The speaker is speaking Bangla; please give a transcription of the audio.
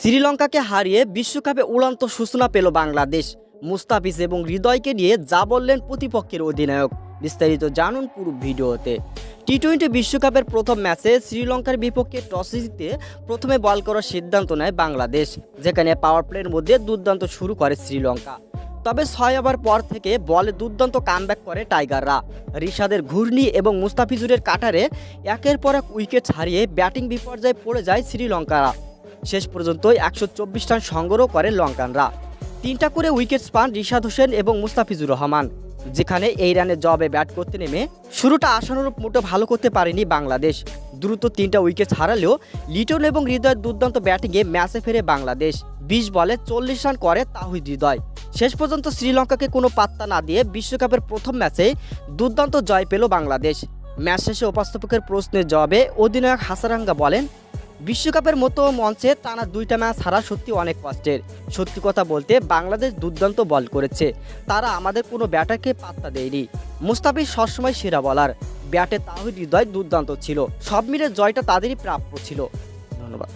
শ্রীলঙ্কাকে হারিয়ে বিশ্বকাপে উড়ান্ত সূচনা পেল বাংলাদেশ। মুস্তাফিজ এবং হৃদয়কে নিয়ে যা বললেন প্রতিপক্ষের অধিনায়ক। বিস্তারিত জানুন পুরো ভিডিওতে। টি টোয়েন্টি বিশ্বকাপের প্রথম ম্যাচে শ্রীলঙ্কার বিপক্ষে টসে জিতে প্রথমে বল করার সিদ্ধান্ত নেয় বাংলাদেশ, যেখানে পাওয়ার প্লের মধ্যে দুর্দান্ত শুরু করে শ্রীলঙ্কা। তবে ছয় ওভার পর থেকে বলে দুর্দান্ত কামব্যাক করে টাইগাররা। রিশাদের ঘূর্ণি এবং মুস্তাফিজুরের কাটারে একের পর এক উইকেট ছাড়িয়ে ব্যাটিং বিপর্যয়ে পড়ে যায় শ্রীলঙ্কারা। শেষ পর্যন্ত একশো চব্বিশ রান সংগ্রহ করে লঙ্কানরা। তিনটা করে উইকেট পান রিশাদ হোসেন এবং মুস্তাফিজুর রহমান। যেখানে এই রানে জবে ব্যাট করতে নেমে শুরুটা আশানুরূপ মোটো ভালো করতে পারেনি বাংলাদেশ। দ্রুত তিনটা উইকেট হারালেও লিটন এবং হৃদয়ের দুর্দান্ত ব্যাটিংয়ে ম্যাচে ফেরে বাংলাদেশ। বিশ বলে চল্লিশ রান করে তাহিদ হৃদয়। শেষ পর্যন্ত শ্রীলঙ্কাকে কোনো পাত্তা না দিয়ে বিশ্বকাপের প্রথম ম্যাচে দুর্দান্ত জয় পেল বাংলাদেশ। ম্যাচ শেষে উপস্থাপকের প্রশ্নের জবাবে অধিনায়ক হাসারাঙ্গা বলেন বিশ্বকাপের মতো মঞ্চে টানা দুইটা ম্যাচ হারা সত্যি অনেক কষ্টের। সত্যি কথা বলতে বাংলাদেশ দুর্দান্ত বল করেছে। তারা আমাদের কোনো ব্যাটারকে পাত্তা দেয়নি। মুস্তাফিজ সবসময় সেরা বলার। ব্যাটে তাহিদ হৃদয় দুর্দান্ত ছিল। সব মিলে জয়টা তাদেরই প্রাপ্য ছিল। ধন্যবাদ।